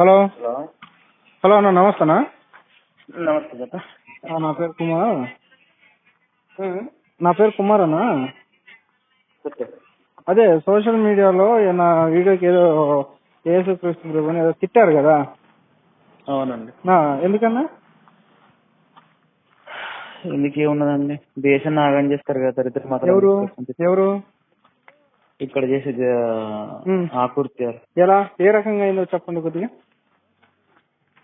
Hello. Hello. Hello అన్న నమస్తేనా? నమస్తే చెప్ప నా పేరు కుమార్. నా పేరు కుమార్ అన్న. అదే సోషల్ మీడియాలో నా వీడియోకి ఏదో యేసు క్రీస్తు ప్రభుని ఏదో తిట్టారు కదా. అవునండి. ఎందుకన్నా? ఎందుకు ఏమున్నదండి? దేశాన్ని ఆగం చేస్తారు కదా దరిద్ర మాత్రం ఎవరు? ఎవరు? ఇక్కడ చేసే. ఆకృత్యాలు. ఎలా? ఏ రకంగా అయిందో చెప్పండి కొద్దిగా.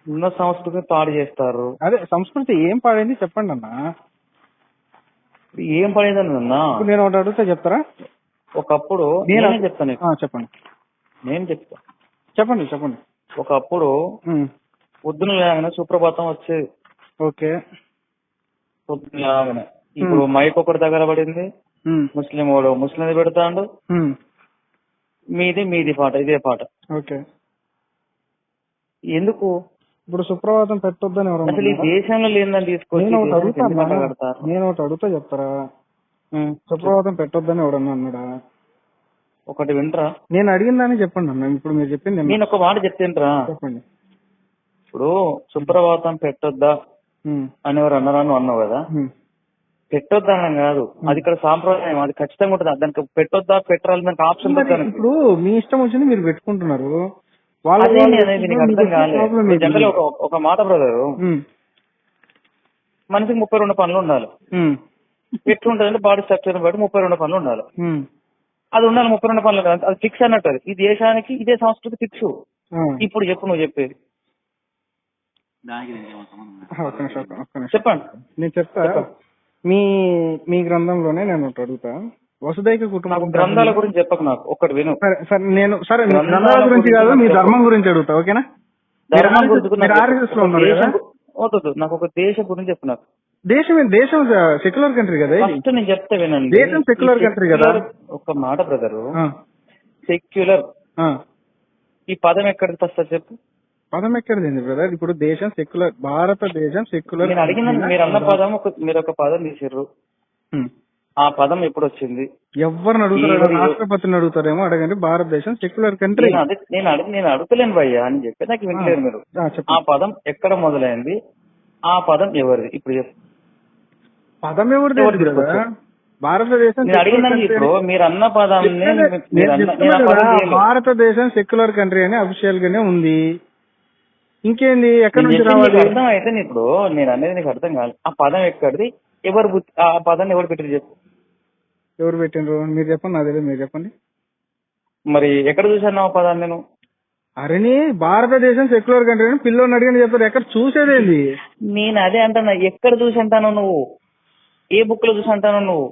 ఉన్న సంస్కృతిని పాడు చేస్తారు. అదే సంస్కృతి ఏం పాడైంది చెప్పండి అన్న. ఏం పడేదని అన్నా? నేను ఒకటి అడిగితే చెప్తారా? ఒకప్పుడు నేను- చెప్తాను చెప్పండి. నేను చెప్తా? చెప్పండి చెప్పండి. ఒకప్పుడు పొద్దున లేగానే సుప్రభాతం వచ్చేది. ఓకే. పొద్దున లేగానే ఇప్పుడు మైక్ ఒకటి దగ్గర పడింది. ముస్లిం వాడు ముస్లిం పెడతాడు. మీది మీది పాట ఇదే పాట. ఓకే. ఎందుకు? ఇప్పుడు సుప్రభాతం పెట్టొద్దని ఎవరు అసలు ఈ దేశంలో లేదని నేను ఒకటి? నేను ఒకటి అడుగుతా చెప్తారా. సుప్రభాతం పెట్టొద్దని ఎవడన్నా అన్నాడా ఒకటి వింటరా. నేను అడిగిందని చెప్పండి అన్న ఇప్పుడు మీరు చెప్పింది నేను- ఒక మాట చెప్తేంట్రా. చెప్పండి. ఇప్పుడు సుప్రభాతం పెట్టొద్దా ఉమ్, అని ఎవరు అన్నారా నువ్వు అన్నావు కదా? పెట్టొద్దా అని కాదు. అది ఇక్కడ సాంప్రదాయం. అది ఖచ్చితంగా ఉంటుంది. దానికి పెట్టొద్దా పెట్టాలి దానికి ఆప్షన్ ఇప్పుడు మీ ఇష్టం వచ్చింది మీరు పెట్టుకుంటున్నారు. జనరల్ ఒక ఒక మాట బ్రదర్ మనిషికి ముప్పై రెండు పనులు ఉండాలి. ఎట్లుంటది అంటే బాడీ స్ట్రక్చర్ బట్టి ముప్పై రెండు పనులు ఉండాలి. అది ఉండాలి ముప్పై రెండు పనులు కాదు. అది ఫిక్స్ అన్నట్టు అది. ఈ దేశానికి ఇదే సంస్కృతి ఫిక్స్. ఇప్పుడు చెప్పు నువ్వు చెప్పేది. చెప్పండి. నేను చెప్తా. మీ మీ గ్రంథంలోనే నేను అడుగుతా. వసుదైక కుటుంబం గ్రంథాల గురించి చెప్పకు నాకు ఒక్కటి విను. సరే సరే నేను సరే గ్రంథాల గురించి కాదు మీ ధర్మం గురించి అడుగుతా ఓకేనా? ధర్మం గురించి నాకు ఒక దేశం గు- వద్దు నాకు ఒక దేశం గురించి చెప్పు నాకు. దేశం దేశం సెక్యులర్ కంట్రీ కదా ఫస్ట్ నేను చెప్తా వినండి. దేశం ఈ country కదా? ఒక మాట బ్రదర్. సెక్యులర్. ఈ పదం ఎక్కడికి వస్తా చెప్పు. పదం ఎక్కడిది బ్రదర్? ఇప్పుడు దేశం సెక్యులర్ భారతదేశం సెక్యులర్ నేను అడిగిన మీరు అన్న పదం ఒక మీరు ఒక పదం తీసిర్రు. ఆ పదం ఎప్పుడు వచ్చింది ఎవరిని అడుగుతారు? ఎవరు- రాష్ట్రపతిని అడుగుతారేమో అడగండి. భారతదేశం సెక్యులర్ కంట్రీ. నేను అడి నేను అడిగి నేను అడుగుతలేను భయ్యా అని చెప్పి. నాకు వింటలేరు మీరు. ఆ చెప్పండి. పదం ఎక్కడ మొదలైంది? ఆ పదం ఎవరిది? ఇప్పుడు చెప్పు. పదం ఎవరిది ఎవరు? తీసుకొచ్చారు? భారతదేశం నేను ఇప్పుడు మీరు అన్న పదాన్ని మీరు నేను అన్న- చెప్తున్నా నేను ఆ పదం కదా, చేయలేదు. భారతదేశం సెక్యులర్ కంట్రీ అని అఫీషియల్ గానే ఉంది. ఇంకేంది? ఎక్కడి నేను నుంచి చెప్పింది నీకు రావాలి? అర్థం అయితే ఇప్పుడు నేను అనేది నీకు అర్థం కాదు. ఆ పదం ఎక్కడిది? ఎవరు బుద్ధి- ఆ పదాన్ని ఎవరు పెట్టారు చెప్పు. ఎవరు పెట్టిండ్రు? మీరు చెప్పండి తెలియదు మీరు చెప్పండి. మరి ఎక్కడ చూసాను పదాన్ని నేను? అరేని భారతదేశం సెక్యులర్ కంట్రీ అని పిల్లోని అడిగిన చెప్తారు. ఎక్కడ చూసేదేంది? నేను అదే అంటున్నా ఎక్కడ చూసి అంటాను నువ్వు? ఏ బుక్లో చూసి అంటాను నువ్వు?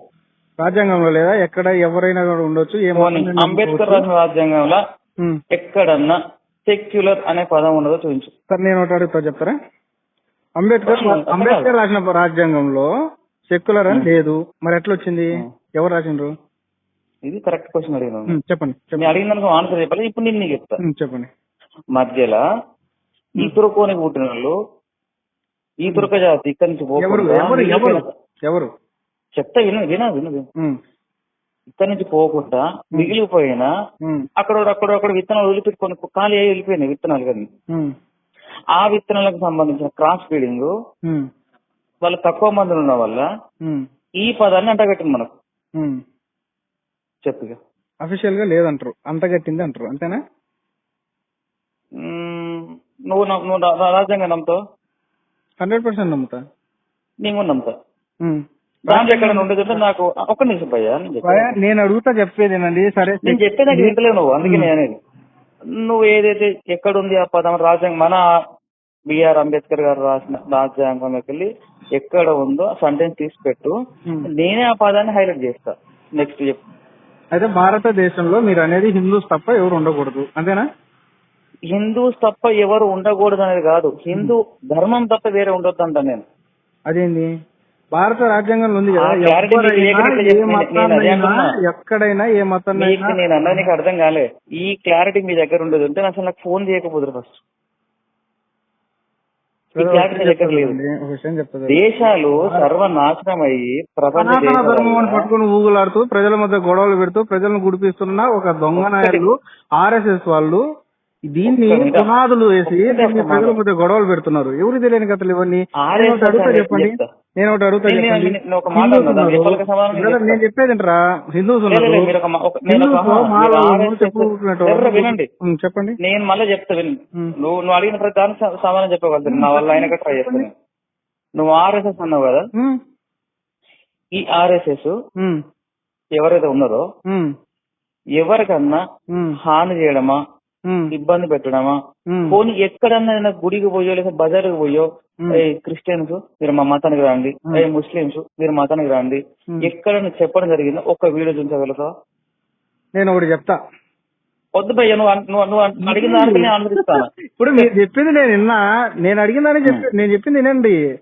రాజ్యాంగంలో లేదా? ఎక్కడ ఎవరైనా కూడా ఉండొచ్చు ఏ మతం పోనీ, నుండి అంబేద్కర్. రాసిన రాజ్యాంగంలో. ఎక్కడన్నా సెక్యులర్ అనే పదం ఉండదో చూపించు. సరే నేను ఒకటి అడుగుతా చెప్తారా? అంబేద్కర్. అంబేద్కర్ రాసిన రాజ్యాంగంలో సెక్యులర్ అని లేదు. మరి ఎట్లా వచ్చింది? ఎవరు రాసిండ్రు? ఇది కరెక్ట్ క్వశ్చన్ అడిగినాను. ఉమ్, చెప్పండి నేను అడిగిన దానికి ఆన్సర్ చెప్పాలి ఇప్పుడు నేను నీకు చెప్తా. చెప్పండి. మధ్యలో ఈ తురుకోని పుట్టిన వాళ్ళు ఈ తురక జాతి ఇక్కడి నుంచి ఎవరు పోకుండా చెప్తా విను విను విను ఇక్కడి నుంచి పోకుండా మిగిలిపోయిన అక్కడ అక్కడ అక్కడ విత్తనాలు వదిలిపెట్టుకొని ఖాళీ అయ్యి వెళ్ళిపోయినాయి విత్తనాలు కానీ. ఆ విత్తనాలకు సంబంధించిన క్రాస్ ఫీడింగ్ వాళ్ళు తక్కువ మంది ఉన్న వల్ల ఈ పదాన్ని అంటగట్టింది మనకు. చెప్పిగా అఫీషియల్గా లేదంటారు. అంత గట్టింది అంటారు. అంతేనా? నువ్వు నువ్వు రా- రా- రాజ్యాంగం నమ్ముతావు? హండ్రెడ్ పర్సెంట్ నమ్ముతా. నేను కూడా నమ్ముతా. ఉమ్. దాంట్లో ఎక్కడ ఉండేది నాకు ఒక్క నిమిషం భయ్యా నేను చెప్పేది. భయ, నేను అడుగుతా చెప్పేదేనండి. సరే నేను చెప్పేది నాకు వింటలేవు నువ్వు అందుకే నేను అనేది. నువ్వు ఏదైతే ఎక్కడుంది ఆ పదం రాజ్యాంగం మన బిఆర్ అంబేద్కర్ గారు రాసిన రాజ్యాంగంలోకి వెళ్ళి ఎక్కడ ఉందో సెంటెన్స్ తీసి పెట్టు. నేనే ఆ పదాన్ని హైలైట్ చేస్తా. నెక్స్ట్ చెప్పు. అయితే భారతదేశంలో మీరు అనేది హిందూస్ తప్ప ఎవరు ఉండకూడదు. అంతేనా? హిందూస్ తప్ప ఎవరు ఉండకూడదు అనేది కాదు. హిందూ ధర్మం తప్ప వేరే ఉండొద్దు అంట నేను. అదేంది? భారత రాజ్యాంగంలో ఉంది కదా. ఎక్కడైనా ఏ మీకు నేను అన్నది నీకు అర్థం కాలే. ఈ క్లారిటీ మీ దగ్గర ఉండదు అంటే అసలు నాకు ఫోన్ చేయకపోదురు ఫస్ట్ క్లారిటీ దగ్గర లేదు. దేశాలు సర్వనాశనం అయ్యి ప్రపంచ ధర్మం పట్టుకుని ఊగులాడుతూ ప్రజల మధ్య గొడవలు పెడుతూ ప్రజలను గుడిపిస్తున్న ఒక దొంగ నాయకులు ఆర్ఎస్ఎస్ వాళ్ళు దీన్ని. పునాదులు వేసి ప్రజల. మధ్య గొడవలు పెడుతున్నారు. ఎవరు తెలియని కథలు ఇవన్నీ? ఆర్ఎస్ నేను ఒకటి అడుగుతా చెప్పండి. నేను ఒకటి అడుగుతా చెప్పండి. నేను- చెప్పేది ఏంట్రా? హిందూస్ వినండి. చెప్పండి. నేను మళ్ళీ చెప్తా విను. నువ్వు నువ్వు అడిగిన ప్రతి దానికి స- సమాధానం చెప్పగలుగుతాను. నా వల్ల అయినా ట్రై చేస్తాను నువ్వు ఆర్ఎస్ఎస్ అన్నావు కదా? ఈ ఆర్ఎస్ఎస్ ఎవరైతే ఉన్నారో ఉం, ఎవరికన్నా హాని చేయడమా? ఇబ్బంది పెట్టడమా. పోనీ ఎక్కడన్నా గుడికి పోయో లేదా బజార్కి పోయో ఉం. ఏ క్రిస్టియన్స్ మీరు మా మతానికి రండి. ఏ ముస్లిమ్స్ మీరు మతానికి రండి. ఎక్కడన్నా చెప్పడం జరిగిందో? ఒక్క వీడియో చూపించగలుగుతావా? నేను ఒకటి చెప్తా. వద్దు భయ్య నువ్వు నువ్వు అడిగిన దానికి నేను ఆనందిస్తాను ఇప్పుడు మీరు చెప్పింది నేను విన్నా. నేను అడిగిన దాన్ని చెప్పి నేను చెప్పింది వినండి.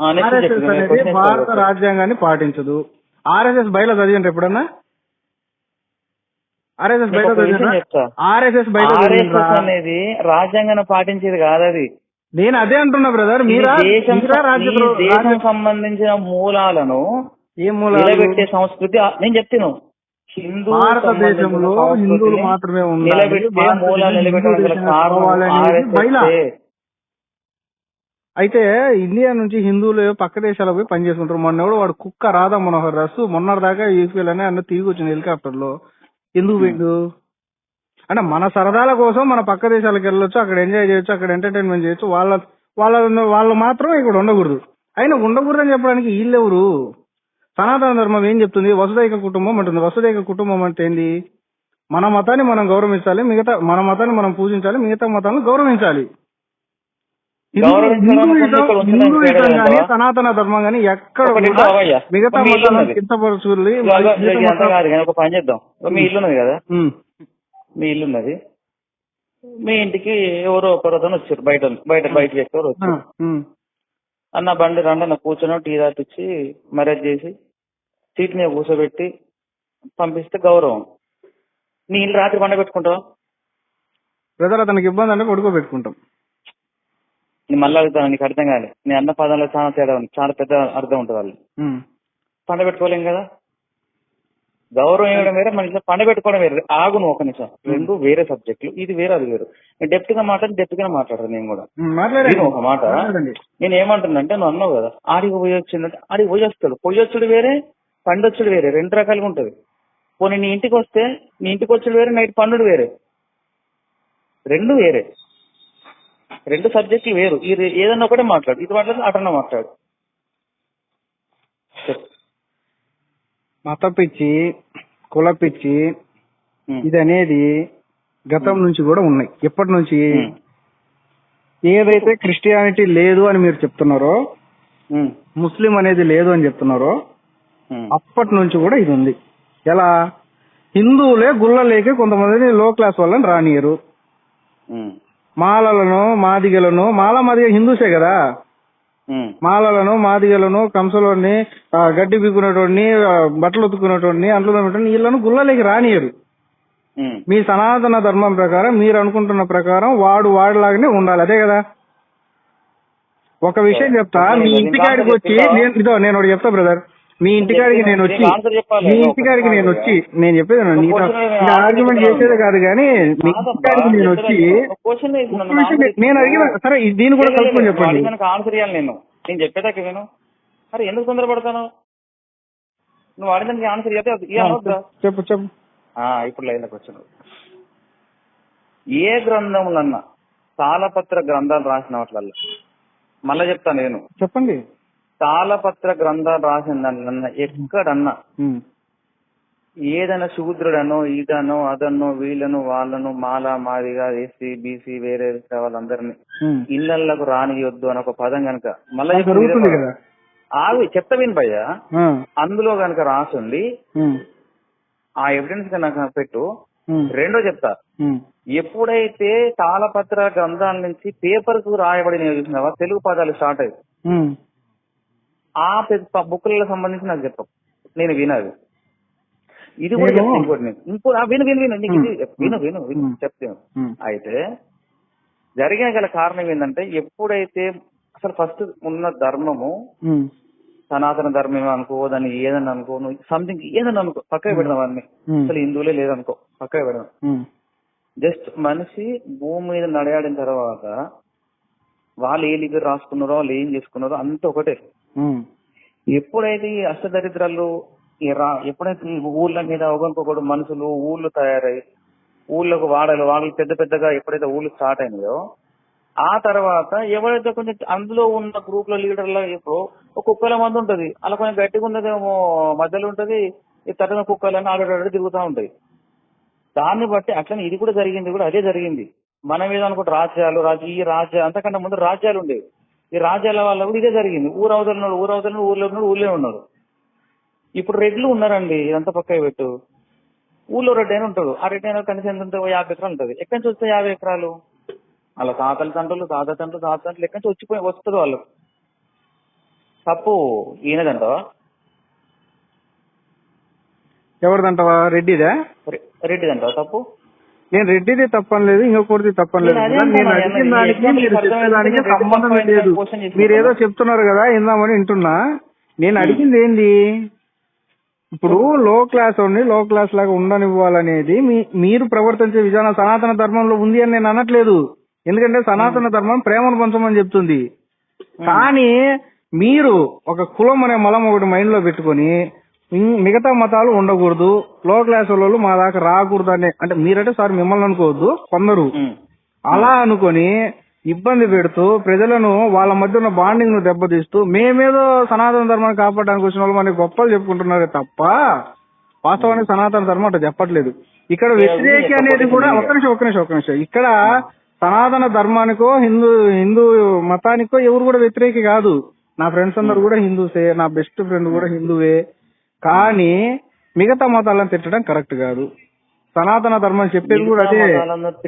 ఆర్ఎస్ఎస్ అనేది భారత. రాజ్యాంగాన్ని పాటించదు. ఆర్ఎస్ఎస్ బయట చదివండి ఎప్పుడన్నా? ఆర్ఎస్ఎస్ బయట. ఆర్ఎస్ఎస్ బయట? అనేది రాజ్యాంగాన్ని పాటించేది కాదు అది నేను అదే అంటున్నా బ్రదర్ మీరా దేశం సంబంధించిన మూలాలను ఏ మూలాలు నిలబెట్టే సంస్కృతి నేను చెప్తాను హిందూ భారతదేశంలో హిందువులు మాత్రమే. నిలబెట్టే మూలాలు. RSS. అయితే ఇండియా నుంచి హిందువులు పక్క దేశాలకు పోయి పనిచేసుకుంటారు మొన్న ఎవడో వాడు కుక్క రాధా మనోహర్ రసు మొన్నటి దాకా యూపీఎల్ అని అన్న తిరిగి వచ్చింది హెలికాప్టర్లో ఎందుకు పోయిండు అంటే మన సరదాల కోసం మన పక్క దేశాలకు వెళ్ళొచ్చు అక్కడ ఎంజాయ్ చేయొచ్చు అక్కడ ఎంటర్టైన్మెంట్ చేయొచ్చు. వాళ్ళ వాళ్ళ వాళ్ళు మాత్రం ఇక్కడ ఉండకూడదు. అయినా ఉండకూడదని చెప్పడానికి వీళ్ళెవరు? సనాతన ధర్మం ఏం చెప్తుంది? వసుదైక కుటుంబం అంటుంది. వసుదైక కుటుంబం అంటే ఏంది? మన మతాన్ని మనం గౌరవించాలి మిగతా మన మతాన్ని మనం పూజించాలి మిగతా మతాలను గౌరవించాలి. హిందూ-? సనాతన ధర్మం గానీ ఎక్కడ. మిగతా మతాలను కాదు కానీ ఒక పని చేద్దాం. మీ ఇల్లు ఉన్నది కదా? మీ ఇల్లు ఉన్నది మీ ఇంటికి ఎవరో ఒకరు అతను వచ్చారు బయట బయట బయట వ్యక్తి ఎవరు వచ్చారు. అన్న బండి రండి అన్న కూర్చొని టీ తాపిచ్చి మ్యారేజ్ చేసి సీట్ మీద కూర్చోబెట్టి పంపిస్తే గౌరవం. నీ ఇల్లు రాత్రి పండ పెట్టుకుంటావా? బ్రదర్ అతనికి ఇబ్బంది అంటే పడుకోబెట్టుకుంటాం. నేను మళ్ళీ అడుగుతాను నీకు అర్థం కాదు నీ అన్న పదంలో చాలా తేడా ఉంది చాలా పెద్ద అర్థం ఉంటుంది వాళ్ళు పండ పెట్టుకోలేం కదా? గౌరవం ఇవ్వడం వేరే మన ఇంట్లో పండ పెట్టుకోవడం వేరే. ఆగు నువ్వు ఒక నిమిషం. రెండు వేరే సబ్జెక్టులు ఇది వేరే అది వేరు. నేను డెప్త్గా మాట్లాడి డెప్త్గా మాట్లాడతాను నేను కూడా? ఒక మాట. నేను ఏమంటున్నానంటే నువ్వు అన్నావు కదా ఆడికి పోయి వచ్చిందంటే ఆడికి పోయి వస్తాడు. పోయి వచ్చుడు వేరే పండొచ్చుడు వేరే. రెండు రకాలుగా ఉంటది. పోనీ నీ ఇంటికి వస్తే నీ ఇంటికి వచ్చుడు వేరే నైట్ పండుడు వేరే. రెండు వేరే. రెండు సబ్జెక్టులు వేరు ఇది ఏదన్నా ఒకటే మాట్లాడు ఇది మాట్లాడు అటన్నా మాట్లాడు. మత పిచ్చి కుల పిచ్చి. ఇది అనేది గతం నుంచి కూడా ఉన్నాయి ఎప్పటి నుంచి. ఏదైతే క్రిస్టియానిటీ లేదు అని మీరు చెప్తున్నారో. ముస్లిం అనేది లేదు అని చెప్తున్నారో. అప్పటి నుంచి కూడా ఇది ఉంది ఎలా హిందువులే గుళ్ళలేకి కొంతమంది లో క్లాస్ వాళ్ళని రానియరు. మాలలను మాదిగలను మాల మాదిగ హిందూసే కదా. మాలలను మాదిగలను కంసలోని గడ్డి పీకునేటోడిని ఆ, బట్టలు ఉతుకునేటోడిని అంట్లు వీళ్ళను గుళ్ళలేకి రానియరు. మీ సనాతన ధర్మం ప్రకారం మీరు అనుకుంటున్న ప్రకారం వాడు వాడిలాగానే ఉండాలి. అదే కదా? ఒక విషయం చెప్తా మీ ఇంటికాడికి వచ్చి నేను ఇదో నేను ఒకటి చెప్తా బ్రదర్. మీ ఇంటికాడికి నేను వచ్చి ఆన్సర్ చెప్పాలి. మీ ఇంటికాడికి నేను వచ్చి నేను చెప్పేది. నీతో ఆర్గ్యుమెంట్ చేసేది కాదు కానీ మీ ఇంటికాడికి నేను వచ్చి క్వశ్చన్ నేను అడిగిన సరే దీన్ని కూడా కలుపుకొని చెప్పండి. ఆన్సర్ ఇవ్వాలి నేను. నేను చెప్పేదాకా విను. అరే ఎందుకు తొందరపడతాను? నువ్వు అడిగినానికి ఆన్సర్ చెప్తే? చెప్పు చెప్పు. ఇప్పుడు లైన్లోకి వచ్చిన ఏ గ్రంథములన్నా తాళపత్ర గ్రంథాలు రాసిన వాటిలల్లో? మళ్ళా చెప్తాను నేను. చెప్పండి. తాళపత్ర గ్రంథాలు రాసిన దానిలన్నా ఎక్కడన్నా. ఏదైనా శూద్రుడనో ఈదనో అదనో వీళ్ళను వాళ్ళను మాల మాదిగా ఎస్సీ బీసీ వేరే వాళ్ళందరినీ. ఇళ్ళకు రానియొద్దు అని ఒక పదం కనుక మళ్ళీ ఆవి చెప్తా విను భయ్య ఆ. అందులో కనుక రాసుండి ఉమ్. ఆ ఎవిడెన్స్ కనుక పెట్టు. రెండో చెప్తా. ఎప్పుడైతే తాళపత్ర గ్రంథాల నుంచి పేపర్కు రాయబడిన చూసినావా తెలుగు పదాలు స్టార్ట్ అయ్యి. ఆ బుక్లకు సంబంధించి నాకు చెప్పు నేను వినదు ఇది కూడా ఇంకోటి నేను ఇంకో విను విను విను నీకు ఇది విను విను విను. చెప్తాను. అయితే జరిగిన గల కారణం ఏంటంటే ఎప్పుడైతే అసలు ఫస్ట్ ఉన్న ధర్మము. సనాతన ధర్మం అనుకో దాన్ని ఏదన్నా అనుకో నువ్వు సంథింగ్ ఏదన్నా అనుకో పక్కకి పెడదాం అన్ని. అసలు హిందువులే లేదనుకో పక్కకి పెడదాం. జస్ట్ మనిషి భూమి మీద నడయాడిన తర్వాత వాళ్ళు ఏ లిగర్ రాసుకున్నారో వాళ్ళు ఏం చేసుకున్నారో అంత ఒకటే. ఎప్పుడైతే ఈ అష్టదరిద్రాలు ఈ రా- ఎప్పుడైతే ఈ ఊళ్ళ మీద ఒకరికొకడు మనుషులు ఊళ్ళు తయారై ఊళ్ళకు వాడలు వాడలు పెద్ద పెద్దగా ఎప్పుడైతే ఊళ్ళు స్టార్ట్ అయినాయో ఆ తర్వాత ఎవరైతే కొంచెం అందులో ఉన్న గ్రూప్లో లీడర్ల ఇప్పుడు ఒక కుక్కల మంది ఉంటది. అలా కొంచెం గట్టిగా ఉన్నదేమో మధ్యలో ఉంటది. ఈ తరిన కుక్కలన్నీ ఆడాడు తిరుగుతూ ఉంటాయి. దాన్ని బట్టి అట్లనే ఇది కూడా జరిగింది కూడా అదే జరిగింది. మన మీద అనుకుంటే రాజ్యాలు రాజు ఈ రాజ్య అంతకంటే ముందు రాజ్యాలు ఉండేవి. ఈ రాజ్యాల వల్ల కూడా ఇదే జరిగింది. ఊరు అవతల ఉన్నాడు ఊరు అవతల ఉన్నాడు, ఊర్లో ఉన్నాడు ఊళ్ళో ఉన్నాడు ఇప్పుడు రెడ్లు ఉన్నారండి ఇదంతా పక్క పెట్టు. ఊళ్ళో రెడ్డి అయినా ఉంటాడు. ఆ రెడ్డి అయినా కనీసం ఎంత ఉంటుంది? యాభై ఎకరాలు ఉంటుంది. ఎక్కడి నుంచి వస్తాయి యాభై ఎకరాలు? అలా తాతల తండ్రులు తాత తండ్రులు తాత తండ్రులు ఎక్కడి నుంచి వచ్చిపోయి వస్తుంది వాళ్ళు. తప్పు. ఈయనదంటావా? ఎవరిదంటావా? రెడ్డిదా? రెడ్డిదంటావా తప్పు? నేను రెడ్డిది తప్పనలేదు ఇంకొకటిది తప్పనలేదు నేను అడిగిన దానికి మీరు చెప్పేదానికి సంబంధం లేదు. మీరు ఏదో చెప్తున్నారు కదా ఇందామని వింటున్నా. నేను అడిగింది ఏంది? ఇప్పుడు లో క్లాస్ వాడిని లో క్లాస్ లాగా ఉండనివ్వాలనేది మీరు ప్రవర్తించే విధానం సనాతన ధర్మంలో ఉంది అని నేను అనట్లేదు. ఎందుకంటే సనాతన ధర్మం ప్రేమను పంచమని చెప్తుంది. కానీ మీరు ఒక కులం అనే మలం ఒకటి మైండ్లో పెట్టుకొని మిగతా మతాలు ఉండకూడదు. లో క్లాస్ వాళ్ళు మా దాకా రాకూడదు అనే అంటే మీరంటే సార్ మిమ్మల్ని అనుకోవద్దు కొందరు. అలా అనుకొని ఇబ్బంది పెడుతూ ప్రజలను వాళ్ళ మధ్య ఉన్న బాండింగ్ను దెబ్బతీస్తూ మేమేదో సనాతన ధర్మాన్ని కాపాడడానికి వచ్చిన వాళ్ళు మనకి గొప్పలు చెప్పుకుంటున్నారే తప్ప వాస్తవానికి సనాతన ధర్మం అట్లా చెప్పట్లేదు. ఇక్కడ వ్యతిరేకి అనేది కూడా ఒక్క నిమిషం ఒక్క నిమిషం ఒక్క నిమిషం. ఇక్కడ సనాతన ధర్మానికో హిందూ హిందూ మతానికో ఎవరు కూడా వ్యతిరేకి కాదు. నా ఫ్రెండ్స్ అందరు కూడా హిందూసే నా బెస్ట్ ఫ్రెండ్ కూడా హిందువే. కానీ మిగతా మతాలను తిట్టడం కరెక్ట్ కాదు. సనాతన ధర్మం చెప్పేది కూడా అదే.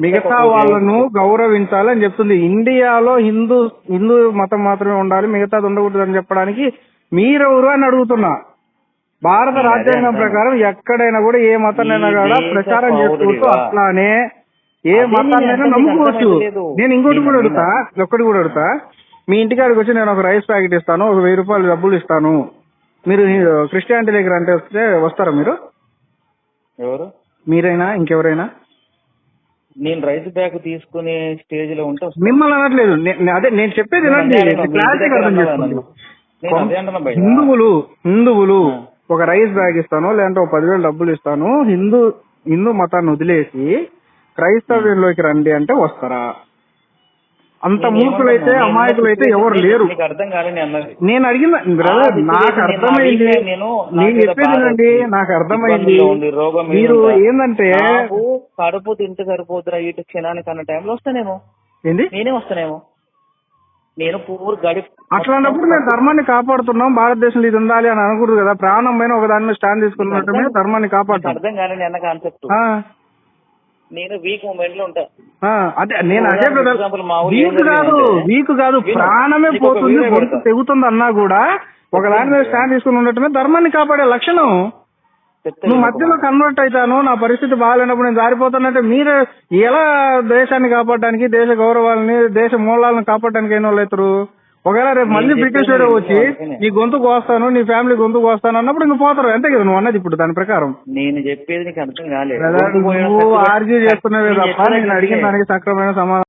మిగతా వాళ్ళను గౌరవించాలని చెప్తుంది. ఇండియాలో హిందూ హిందూ మతం మాత్రమే ఉండాలి మిగతాది ఉండకూడదు అని చెప్పడానికి మీరెవరు అని అడుగుతున్నా. భారత రాజ్యాంగం. ప్రకారం ఎక్కడైనా కూడా ఏ మతాన్నైనా కూడా ప్రచారం చేసుకోవచ్చు. అట్లానే ఏ మతాన్నైనా నేను నమ్ముకోవచ్చు. నేను ఇంకోటి కూడా అడుగుతా. ఒక్కటి కూడా అడుగుతా. మీ ఇంటికాడికి వచ్చి నేను ఒక రైస్ ప్యాకెట్ ఇస్తాను ఒక వెయ్యి రూపాయలు డబ్బులు ఇస్తాను. మీరు క్రిస్టియానిటీ దగ్గర అంటే వస్తే వస్తారా మీరు ఎవరు మీరైనా ఇంకెవరైనా నేను రైతు బ్యాగ్ తీసుకునే స్టేజ్లో ఉంటే. మిమ్మల్ని అనట్లేదు నే- అదే నేను చెప్పేది నేను వినండి అదే అంటున్నా, మీ క్లారిటీగా ఇంటి అర్థం దగ్గర చేసుకోండి అన్నాను. నేను అదే అంటున్నా భయ్యా. హిందువులు హిందువులు. ఒక రైస్ బ్యాగ్ ఇస్తాను లేదంటే ఒక పదివేలు డబ్బులు ఇస్తాను హిందూ హిందూ మతాన్ని వదిలేసి క్రైస్తవ్యంలోకి రండి అంటే వస్తారా అంత మూర్ఖులైతే అమాయకులైతే నేను ఎవరు లేరు. అర్థం అన్నది నేను అడిగిన బ్రదర్ నాకు అర్థమైంది. నేను చెప్పేది నాకు అర్థమైంది. మీరు నాకు కడుపు తింటే సరిపోతురా ఇటు క్షణానికి అన్న టైంలో వస్తానేమో. ఏంది? నేనే వస్తానేమో. నేను పూర్ గడి అట్లాంటప్పుడు మేము ధర్మాన్ని కాపాడుతున్నాం భారతదేశంలో ఇది ఉండాలి అని అనకూడదు కదా. ప్రాణం పైన ఒక దాని మీద స్టాండ్ తీసుకున్నట్టు ధర్మాన్ని కాపాడుతాం అర్థం కాలేదు అన్న కాన్సెప్ట్. నేను వీక్ మూమెంట్లో ఉంటా అదే నేను బ్రదర్ వీక్ కాదు వీక్ కాదు ప్రాణమే పోతుంది గొంతు. తెగుతుంది అన్నా కూడా ఒక దాని మీద స్టాండ్ తీసుకుని ఉండటమే ధర్మాన్ని కాపాడే లక్షణం నువ్వు మధ్యలో. కన్వర్ట్ అవుతాను నా పరిస్థితి బాగాలేనప్పుడు నేను జారిపోతానంటే మీరు ఎలా దేశాన్ని కాపాడడానికి దేశ గౌరవాలని దేశ మూలాలను కాపాడడానికి అయిన వాళ్ళు అవుతారు ఒకవేళ రేపు మళ్ళీ బ్రిటిష్ వాడు వచ్చి. నీ గొంతు కోస్తాను నీ ఫ్యామిలీ గొంతు కోస్తాను అన్నప్పుడు ఇంక పోతారు అంతే కదా నువ్వు అన్నది ఇప్పుడు దాని ప్రకారం నేను చెప్పేది నీకు అర్థం కాలేదు నువ్వు ఆర్గ్యూ చేస్తున్నవే నేను తప్ప నేను అడిగిన. దానికి సక్రమైన సమాధానం